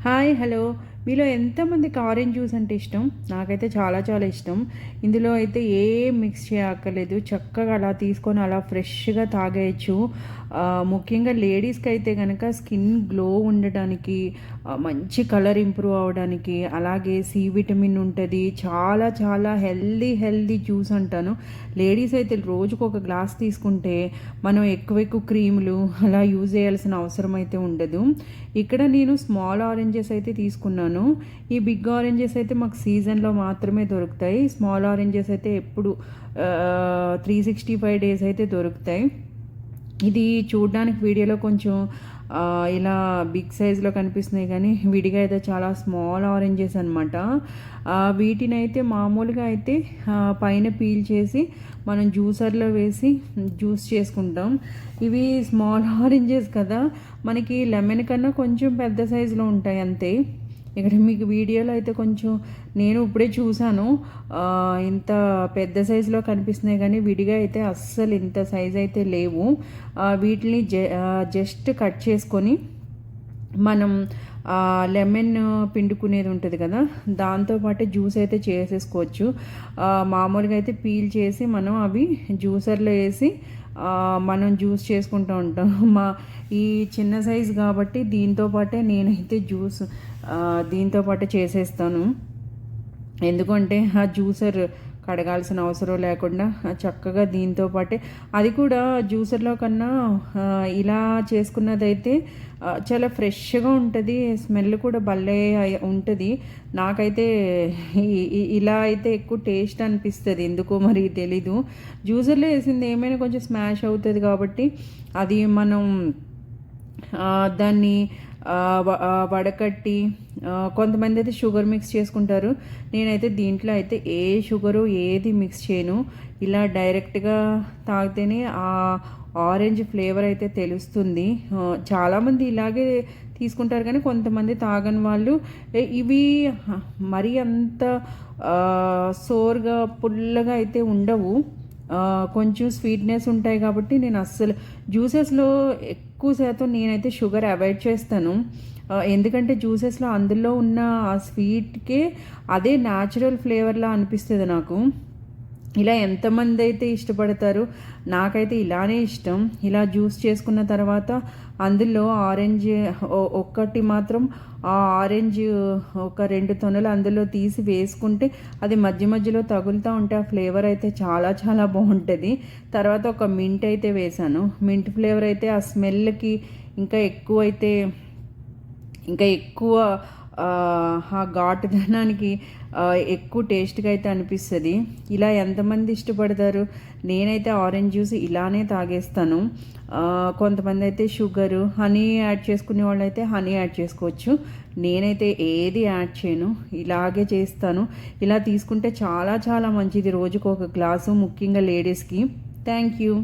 Hi hello మీలో ఎంతమందికి orange juice అంటే ఇష్టం? నాకైతే చాలా చాలా ఇష్టం. ఇందులో అయితే ఏ మిక్స్ చేయక్కర్లేదు. చక్కగా అలా తీసుకొని అలా ఫ్రెష్గా తాగేయచ్చు. ముఖ్యంగా లేడీస్కి అయితే కనుక స్కిన్ గ్లో ఉండటానికి మంచి కలర్ ఇంప్రూవ్ అవ్వడానికి అలాగే సి విటమిన్ ఉంటుంది. చాలా చాలా హెల్దీ హెల్దీ జ్యూస్ అంటాను. లేడీస్ అయితే రోజుకు ఒక గ్లాస్ తీసుకుంటే మనం ఎక్కువ ఎక్కువ క్రీములు అలా యూజ్ చేయాల్సిన అవసరం అయితే ఉండదు. ఇక్కడ నేను స్మాల్ ఆరెంజెస్ అయితే తీసుకున్నాను. ఈ బిగ్ ఆరెంజెస్ అయితే మాకు సీజన్లో మాత్రమే దొరుకుతాయి. స్మాల్ ఆరెంజెస్ అయితే ఎప్పుడు త్రీ సిక్స్టీ ఫైవ్ డేస్ అయితే దొరుకుతాయి. ఇది చూడడానికి వీడియోలో కొంచెం ఇలా బిగ్ సైజులో కనిపిస్తున్నాయి కానీ విడిగా అయితే చాలా స్మాల్ ఆరెంజెస్ అనమాట వీటిని అయితే మామూలుగా అయితే పైన పీల్ చేసి మనం జ్యూసర్లో వేసి జ్యూస్ చేసుకుంటాం. ఇవి స్మాల్ ఆరెంజెస్ కదా మనకి లెమన్ కన్నా కొంచెం పెద్ద సైజులో ఉంటాయి అంతే. ఇక్కడ మీకు వీడియోలో అయితే కొంచెం నేను ఇప్పుడే చూశాను. ఇంత పెద్ద సైజులో కనిపిస్తున్నాయి కానీ విడిగా అయితే అస్సలు ఇంత సైజ్ అయితే లేవు. వీటిని జ జస్ట్ కట్ చేసుకొని మనం లెమన్ పిండుకునేది ఉంటుంది కదా దాంతోపాటు జ్యూస్ అయితే చేసేసుకోవచ్చు. మామూలుగా అయితే పీల్ చేసి మనం అవి జ్యూసర్లో వేసి మనం జ్యూస్ చేసుకుంటూ ఉంటాం. మా ఈ చిన్న సైజు కాబట్టి దీంతో పాటే నేనైతే జ్యూస్ దీంతో పాటు చేసేస్తాను. ఎందుకంటే ఆ జ్యూసర్ కడగాల్సిన అవసరం లేకుండా చక్కగా దీంతో పాటే. అది కూడా జ్యూసర్లో కన్నా ఇలా చేసుకున్నదైతే చాలా ఫ్రెష్గా ఉంటుంది. స్మెల్ కూడా భలే ఉంటుంది. నాకైతే ఇలా అయితే ఎక్కువ టేస్ట్ అనిపిస్తుంది. ఎందుకో మరి తెలీదు. జ్యూసర్లో వేసింది ఏమైనా కొంచెం స్మాష్ అవుతుంది కాబట్టి అది మనం దాన్ని వడకట్టి కొంతమంది అయితే షుగర్ మిక్స్ చేసుకుంటారు. నేనైతే దీంట్లో అయితే ఏ షుగరు ఏది మిక్స్ చేయను. ఇలా డైరెక్ట్గా తాగితేనే ఆ ఆరెంజ్ ఫ్లేవర్ అయితే తెలుస్తుంది. చాలామంది ఇలాగే తీసుకుంటారు కానీ కొంతమంది తాగని వాళ్ళు ఇవి మరీ అంత సోర్గా పుల్లగా అయితే ఉండవు. కొంచెం స్వీట్నెస్ ఉంటాయి కాబట్టి నేను అస్సలు జ్యూసెస్లో ఎక్కువ శాతం నేనైతే షుగర్ అవాయిడ్ చేస్తాను. ఎందుకంటే జ్యూసెస్లో అందులో ఉన్న ఆ స్వీట్కే అదే న్యాచురల్ ఫ్లేవర్లా అనిపిస్తుంది నాకు. ఇలా ఎంతమంది అయితే ఇష్టపడతారు నాకైతే ఇలానే ఇష్టం. ఇలా జ్యూస్ చేసుకున్న తర్వాత అందులో ఆరెంజ్ ఒక్కటి మాత్రం ఆ ఆరెంజ్ ఒక రెండు తొనలు అందులో తీసి వేసుకుంటే అది మధ్య మధ్యలో తగులుతూ ఉంటే ఆ ఫ్లేవర్ అయితే చాలా చాలా బాగుంటుంది. తర్వాత ఒక మింట్ అయితే వేసాను మింట్ ఫ్లేవర్ అయితే ఆ స్మెల్కి ఇంకా ఎక్కువ అయితే ఇంకా ఎక్కువ ఆ, ఘాటుదనానికి ఎక్కువ టేస్ట్గా అయితే అనిపిస్తుంది. ఇలా ఎంతమంది ఇష్టపడతారు? నేనైతే ఆరెంజ్ జ్యూస్ ఇలానే తాగేస్తాను. కొంతమంది అయితే షుగరు హనీ యాడ్ చేసుకునే వాళ్ళు అయితే హనీ యాడ్ చేసుకోవచ్చు. నేనైతే ఏది యాడ్ చేయను ఇలాగే చేస్తాను. ఇలా తీసుకుంటే చాలా చాలా మంచిది. రోజుకు ఒక గ్లాసు ముఖ్యంగా లేడీస్కి. Thank you.